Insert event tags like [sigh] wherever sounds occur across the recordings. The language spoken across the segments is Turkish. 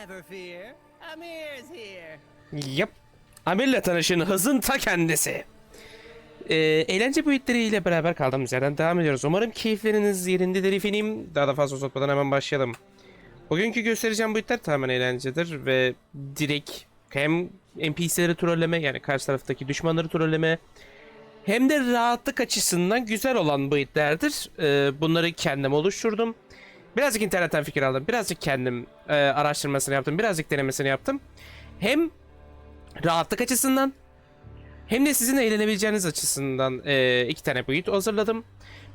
Never fear. Amir's here. Yap. Amir'le tanışın hızın ta kendisi. Ee, eğlence boyutlarıyla beraber kaldığımız yerden devam ediyoruz. Umarım keyifleriniz yerindedir efendim. Daha da fazla uzatmadan hemen başlayalım. Bugünkü göstereceğim boyutlar tamamen eğlencedir ve direkt hem NPC'leri trolleme yani karşı taraftaki düşmanları trolleme hem de rahatlık açısından güzel olan boyutlardır. Ee, bunları kendim oluşturdum. Birazcık internetten fikir aldım. Birazcık kendim e, araştırmasını yaptım. Birazcık denemesini yaptım. Hem rahatlık açısından hem de sizin eğlenebileceğiniz açısından e, iki tane boyut hazırladım.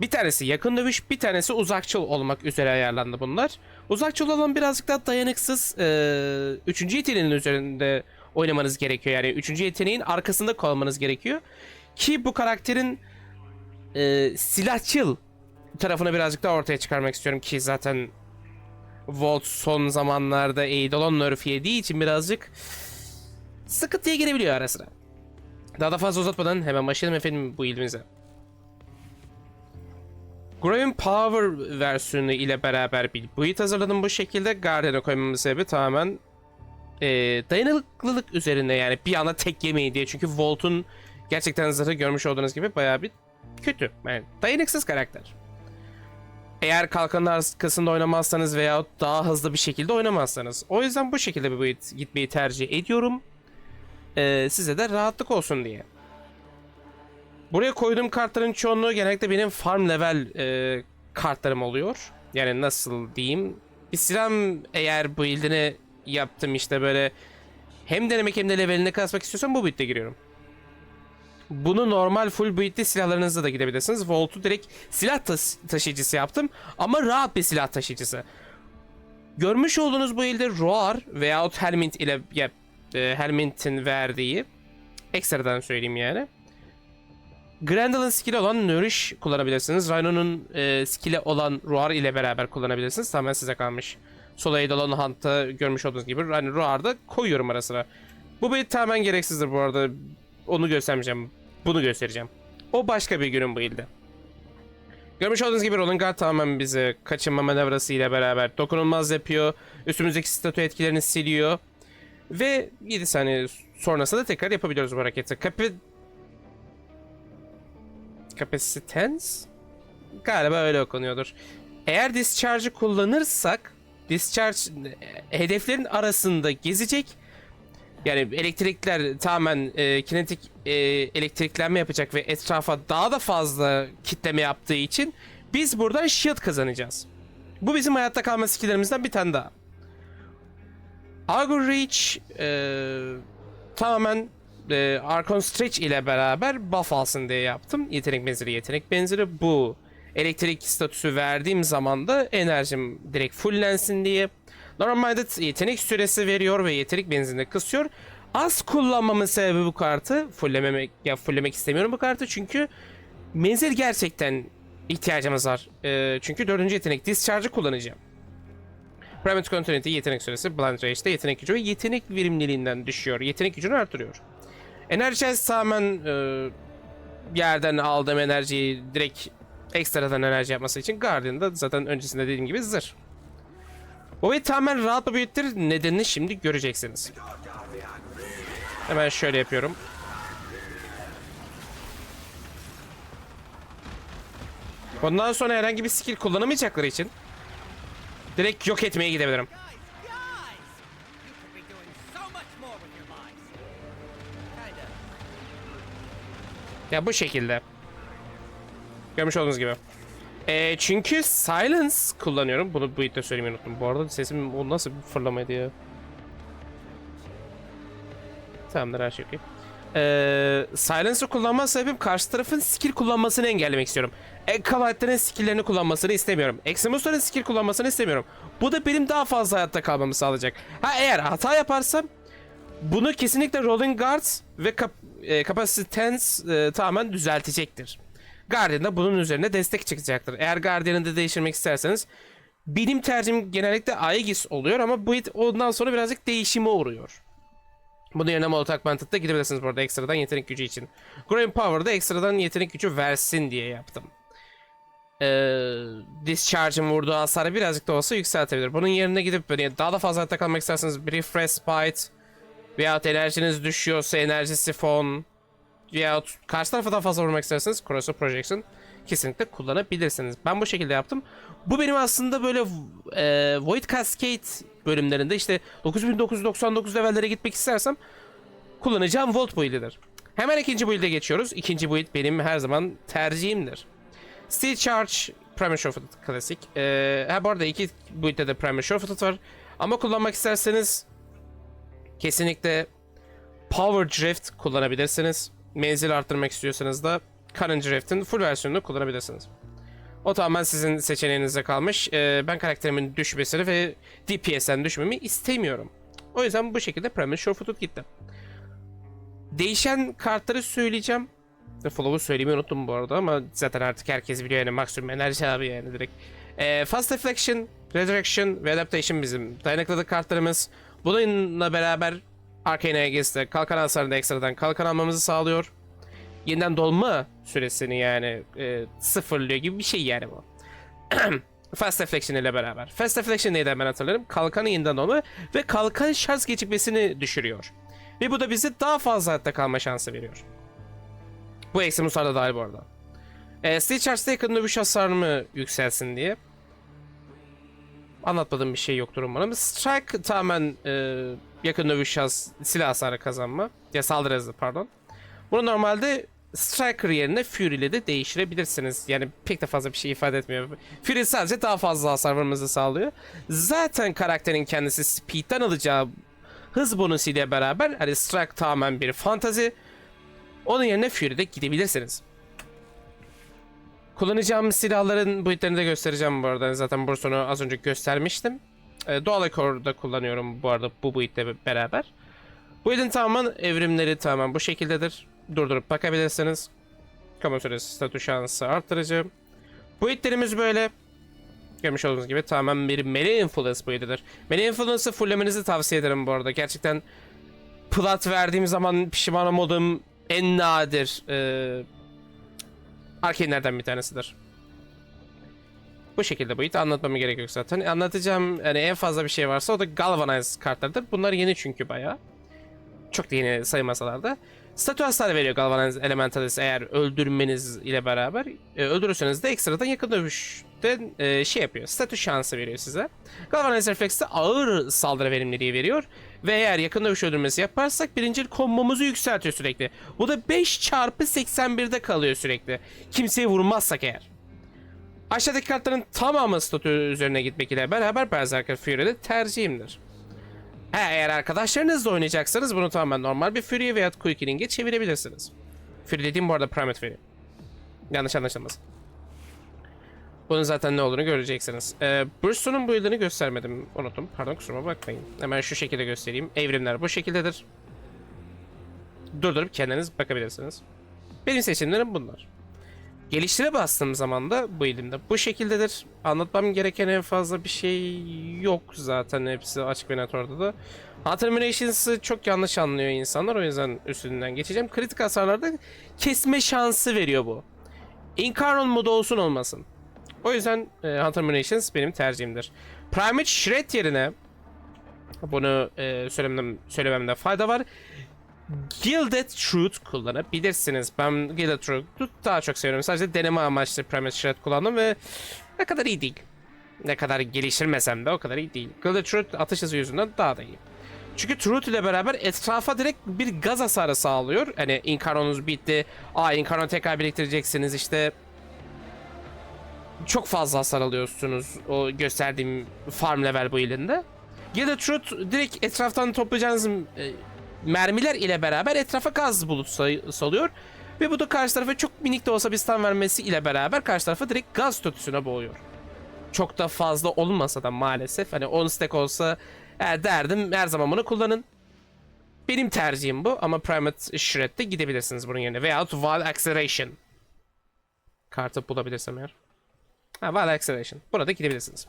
Bir tanesi yakın dövüş, bir tanesi uzakçıl olmak üzere ayarlandı bunlar. Uzakçıl olan birazcık daha dayanıksız. E, üçüncü yeteneğin üzerinde oynamanız gerekiyor. Yani üçüncü yeteneğin arkasında kalmanız gerekiyor. Ki bu karakterin e, silahçıl tarafını birazcık daha ortaya çıkarmak istiyorum ki zaten Volt son zamanlarda Eidolon nerf yediği için birazcık sıkıntıya girebiliyor ara sıra. Daha da fazla uzatmadan hemen başlayalım efendim bu ilmimize. Graven Power versiyonu ile beraber bir build hazırladım bu şekilde. Guardian'a koymamın sebebi tamamen e, dayanıklılık üzerine yani bir anda tek yemeyi diye. Çünkü Volt'un gerçekten zırhı görmüş olduğunuz gibi bayağı bir kötü. Yani dayanıksız karakter. Eğer kalkanın arkasında oynamazsanız veya daha hızlı bir şekilde oynamazsanız. O yüzden bu şekilde bir build gitmeyi tercih ediyorum. Ee, size de rahatlık olsun diye. Buraya koyduğum kartların çoğunluğu genellikle benim farm level e, kartlarım oluyor. Yani nasıl diyeyim. Bir silahım eğer build'ini yaptım işte böyle hem denemek hem de levelini kasmak istiyorsam bu build'e giriyorum. Bunu normal full build'li silahlarınızla da gidebilirsiniz. Volt'u direkt silah tas- taşıyıcısı yaptım ama rahat bir silah taşıyıcısı. Görmüş olduğunuz bu ilde Roar veyahut Helmint ile ya, e, Helmint'in verdiği ekstradan söyleyeyim yani. Grendal'ın skill'i olan Nourish kullanabilirsiniz. Rhino'nun e, skill'i olan Roar ile beraber kullanabilirsiniz. Tamamen size kalmış. Solo Eidolon Hunt'ta görmüş olduğunuz gibi hani Roar'da koyuyorum ara sıra. Bu build tamamen gereksizdir bu arada. Onu göstermeyeceğim. Bunu göstereceğim. O başka bir günün build'i. Görmüş olduğunuz gibi Roland Guard tamamen bizi kaçınma manevrası ile beraber dokunulmaz yapıyor. Üstümüzdeki statü etkilerini siliyor. Ve 7 saniye sonrasında da tekrar yapabiliyoruz bu hareketi. Kapi... Capacitance? Galiba öyle okunuyordur. Eğer discharge'ı kullanırsak discharge e, hedeflerin arasında gezecek yani elektrikler tamamen e, kinetik e, elektriklenme yapacak ve etrafa daha da fazla kitleme yaptığı için biz buradan shield kazanacağız. Bu bizim hayatta kalma skillerimizden bir tane daha. Augur Reach e, tamamen e, Archon Stretch ile beraber buff alsın diye yaptım. Yetenek benzeri yetenek benzeri bu. Elektrik statüsü verdiğim zaman da enerjim direkt fullensin diye. Normalde yetenek süresi veriyor ve yetenek benzinini kısıyor. Az kullanmamın sebebi bu kartı. Fullememek, ya fullemek istemiyorum bu kartı çünkü menzil gerçekten ihtiyacımız var. Ee, çünkü dördüncü yetenek Discharge'ı kullanacağım. Private Continuity yetenek süresi, Blind Rage'de yetenek gücü ve yetenek verimliliğinden düşüyor. Yetenek gücünü artırıyor. Enerji Chest tamamen e, yerden aldığım enerjiyi direkt ekstradan enerji yapması için Guardian'da zaten öncesinde dediğim gibi zırh. Bir tamamen rahat bir build'tir. Nedenini şimdi göreceksiniz. Hemen şöyle yapıyorum. Bundan sonra herhangi bir skill kullanamayacakları için direkt yok etmeye gidebilirim. Ya bu şekilde. Görmüş olduğunuz gibi. Ee, çünkü silence kullanıyorum. Bunu bu de söylemeyi unuttum. Bu arada sesim o nasıl bir fırlamaydı ya. Tamamdır her şey okey. Ee, silence'ı kullanma sebebim karşı tarafın skill kullanmasını engellemek istiyorum. Ekkavatların skilllerini kullanmasını istemiyorum. Eximus'ların skill kullanmasını istemiyorum. Bu da benim daha fazla hayatta kalmamı sağlayacak. Ha eğer hata yaparsam bunu kesinlikle Rolling Guards ve kap e, Capacitance e, tamamen düzeltecektir. Guardian da bunun üzerine destek çıkacaktır. Eğer Guardian'ı da değiştirmek isterseniz benim tercihim genellikle Aegis oluyor ama bu ondan sonra birazcık değişime uğruyor. Bunun yerine Molotov Manted'da gidebilirsiniz bu arada ekstradan yetenek gücü için. Green Power'da ekstradan yetenek gücü versin diye yaptım. e, discharge'ın vurduğu hasarı birazcık da olsa yükseltebilir. Bunun yerine gidip böyle daha da fazla hayatta kalmak isterseniz Brief Respite veyahut enerjiniz düşüyorsa enerji sifon veyahut karşı tarafa daha fazla vurmak isterseniz Cross Projection kesinlikle kullanabilirsiniz. Ben bu şekilde yaptım. Bu benim aslında böyle e, Void Cascade bölümlerinde işte 9999 levellere gitmek istersem kullanacağım Volt build'idir. Hemen ikinci build'e geçiyoruz. İkinci build benim her zaman tercihimdir. Steel Charge Primal Surefooted klasik. Ee, ha bu arada iki build'de de Primal Surefooted var. Ama kullanmak isterseniz kesinlikle Power Drift kullanabilirsiniz. Menzil arttırmak istiyorsanız da Current Drift'in full versiyonunu kullanabilirsiniz. O tamamen sizin seçeneğinize kalmış. Ee, ben karakterimin düşmesini ve DPS'den düşmemi istemiyorum. O yüzden bu şekilde Primal Surefooted gitti. Değişen kartları söyleyeceğim. Follow'u söylemeyi unuttum bu arada ama zaten artık herkes biliyor yani maksimum enerji abi yani direkt. Ee, Fast Reflection, Resurrection ve Adaptation bizim dayanıklılık kartlarımız. Bununla beraber Arcane Aegis'te kalkan hasarında ekstradan kalkan almamızı sağlıyor. Yeniden dolma süresini yani e, sıfırlıyor gibi bir şey yani bu. [clears throat] Fast Reflection ile beraber. Fast Reflection neydi ben hatırlarım? Kalkanı yeniden dolma ve kalkan şarj gecikmesini düşürüyor. Ve bu da bize daha fazla hayatta kalma şansı veriyor. Bu eksi musar da dahil bu arada. E, Steel Charge'da yakın dövüş hasarımı yükselsin diye. Anlatmadığım bir şey yoktur umarım. Strike tamamen e, yakın dövüş has silah hasarı kazanma. Ya saldırı hızı pardon. Bunu normalde Striker yerine Fury ile de değiştirebilirsiniz. Yani pek de fazla bir şey ifade etmiyor. Fury sadece daha fazla hasar vurmanızı sağlıyor. Zaten karakterin kendisi speed'den alacağı hız bonusu ile beraber hani Strike tamamen bir fantazi. Onun yerine Fury'de gidebilirsiniz. Kullanacağım silahların boyutlarını da göstereceğim bu arada. Zaten Burson'u az önce göstermiştim. Ee, doğal ekorda kullanıyorum bu arada bu boyutla beraber. Bu build'in tamamen evrimleri tamamen bu şekildedir. Durdurup bakabilirsiniz. Kamu süresi statü şansı arttırıcı. Boyutlarımız böyle. Görmüş olduğunuz gibi tamamen bir melee influence boyutudur. Melee influence'ı fulllemenizi tavsiye ederim bu arada. Gerçekten plat verdiğim zaman pişman olduğum en nadir e, arcane'lerden bir tanesidir. Bu şekilde boyut anlatmama gerek yok zaten. Anlatacağım yani en fazla bir şey varsa o da Galvanize kartlarıdır. Bunlar yeni çünkü bayağı. Çok da yeni saymasalar da. Statü hasarı veriyor Galvanize Elementalis eğer öldürmeniz ile beraber. E, öldürürseniz de ekstradan yakın dövüşte e, şey yapıyor. Statü şansı veriyor size. Galvanize Reflex de ağır saldırı verimliliği veriyor. Ve eğer yakın dövüş öldürmesi yaparsak birinci kombomuzu yükseltiyor sürekli. Bu da 5 çarpı 81'de kalıyor sürekli. Kimseyi vurmazsak eğer. Aşağıdaki kartların tamamı statü üzerine gitmek ile beraber Berserker Fury'de tercihimdir. Ha, eğer arkadaşlarınızla oynayacaksanız bunu tamamen normal bir Fury veya Quickening'e çevirebilirsiniz. Fury dediğim bu arada Primate Fury. Yanlış anlaşılmasın. Bunun zaten ne olduğunu göreceksiniz. Ee, Bursto'nun bu yılını göstermedim. Unuttum. Pardon kusuruma bakmayın. Hemen şu şekilde göstereyim. Evrimler bu şekildedir. Durdurup kendiniz bakabilirsiniz. Benim seçimlerim bunlar. Geliştire bastığım zaman da bu elimde bu şekildedir. Anlatmam gereken en fazla bir şey yok zaten hepsi açık ve net orada da. Terminations'ı çok yanlış anlıyor insanlar o yüzden üstünden geçeceğim. Kritik hasarlarda kesme şansı veriyor bu. Incarnon modu olsun olmasın. O yüzden e, Hunter Munitions benim tercihimdir. Primate Shred yerine bunu e, söylemem, söylememde fayda var. Gilded Truth kullanabilirsiniz. Ben Gilded Truth'u daha çok seviyorum. Sadece deneme amaçlı Primate Shred kullandım ve ne kadar iyi değil. Ne kadar geliştirmesem de o kadar iyi değil. Gilded Truth atış hızı yüzünden daha da iyi. Çünkü Truth ile beraber etrafa direkt bir gaz hasarı sağlıyor. Hani Incarnon'unuz bitti. Aa Incarnon tekrar biriktireceksiniz işte çok fazla hasar alıyorsunuz o gösterdiğim farm level bu ilinde. Gilded Truth direkt etraftan toplayacağınız e, mermiler ile beraber etrafa gaz bulut salıyor. Ve bu da karşı tarafa çok minik de olsa bir stun vermesi ile beraber karşı tarafı direkt gaz statüsüne boğuyor. Çok da fazla olmasa da maalesef hani 10 stack olsa e, derdim her zaman bunu kullanın. Benim tercihim bu ama Primate Shred'de gidebilirsiniz bunun yerine. Veyahut Val Acceleration. Kartı bulabilirsem eğer. Ha, Val Acceleration. Burada gidebilirsiniz.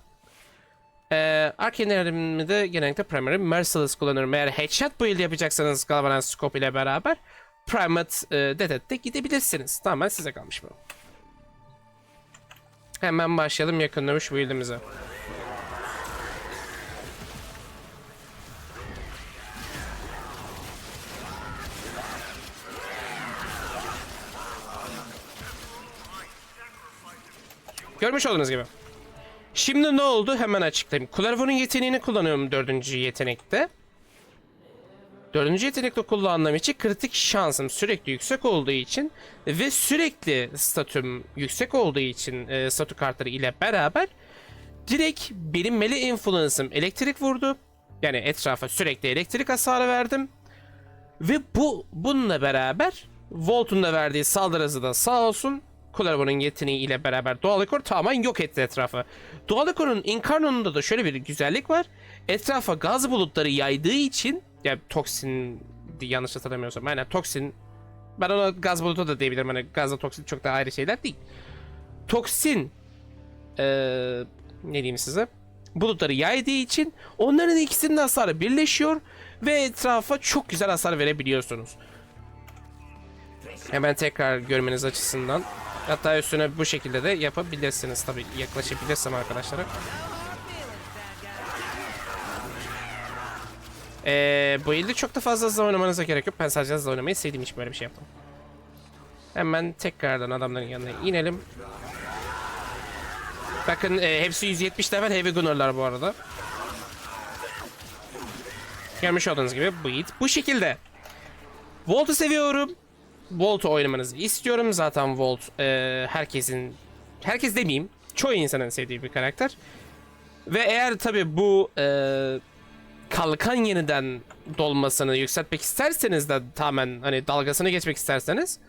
Ee, Arcane'lerimi de genellikle Primary Merciless kullanırım. Eğer Headshot build yapacaksanız Galvanize Scope ile beraber Primate e, Deadhead'de gidebilirsiniz. Tamamen size kalmış bu. Hemen başlayalım yakın dövüş build'imize. Görmüş olduğunuz gibi. Şimdi ne oldu? Hemen açıklayayım. Clairvoyant'ın yeteneğini kullanıyorum dördüncü yetenekte. Dördüncü yetenekte kullandığım için kritik şansım sürekli yüksek olduğu için ve sürekli statüm yüksek olduğu için e, statü kartları ile beraber direkt benim melee influence'ım elektrik vurdu. Yani etrafa sürekli elektrik hasarı verdim. Ve bu bununla beraber Volt'un da verdiği saldırı da sağ olsun Clairvoyant'ın yeteneği ile beraber Doğal Ekor tamamen yok etti etrafı. Doğal Ekor'un Incarno'nunda da şöyle bir güzellik var. Etrafa gaz bulutları yaydığı için ya toksin yanlış hatırlamıyorsam aynen toksin ben ona gaz bulutu da diyebilirim hani gazla toksin çok da ayrı şeyler değil. Toksin eee ne diyeyim size bulutları yaydığı için onların ikisinin hasarı birleşiyor ve etrafa çok güzel hasar verebiliyorsunuz. Hemen tekrar görmeniz açısından. Hatta üstüne bu şekilde de yapabilirsiniz tabii yaklaşabilirsem arkadaşlara. Ee, bu ilde çok da fazla hızlı oynamanıza gerek yok. Ben sadece hızlı oynamayı sevdiğim için böyle bir şey yaptım. Hemen tekrardan adamların yanına inelim. Bakın e, hepsi 170 level Heavy Gunner'lar bu arada. Görmüş olduğunuz gibi it bu şekilde. Volt'u seviyorum. Volt'u oynamanızı istiyorum. Zaten Volt e, herkesin, herkes demeyeyim, çoğu insanın sevdiği bir karakter. Ve eğer tabi bu e, kalkan yeniden dolmasını yükseltmek isterseniz de tamamen hani dalgasını geçmek isterseniz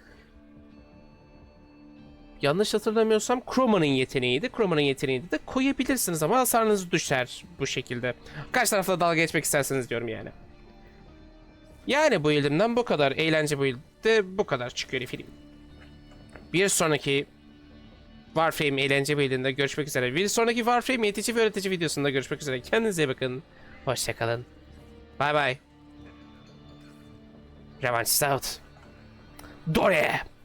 yanlış hatırlamıyorsam Chroma'nın yeteneğiydi. Chroma'nın yeteneğini de koyabilirsiniz ama hasarınız düşer bu şekilde. Kaç tarafta dalga geçmek isterseniz diyorum yani. Yani bu elimden bu kadar. Eğlence bu de bu kadar çıkıyor film. Bir sonraki Warframe eğlence bölümünde görüşmek üzere. Bir sonraki Warframe eğitici ve öğretici videosunda görüşmek üzere. Kendinize bakın. Hoşçakalın. Bye bye. Revanche out. Dore.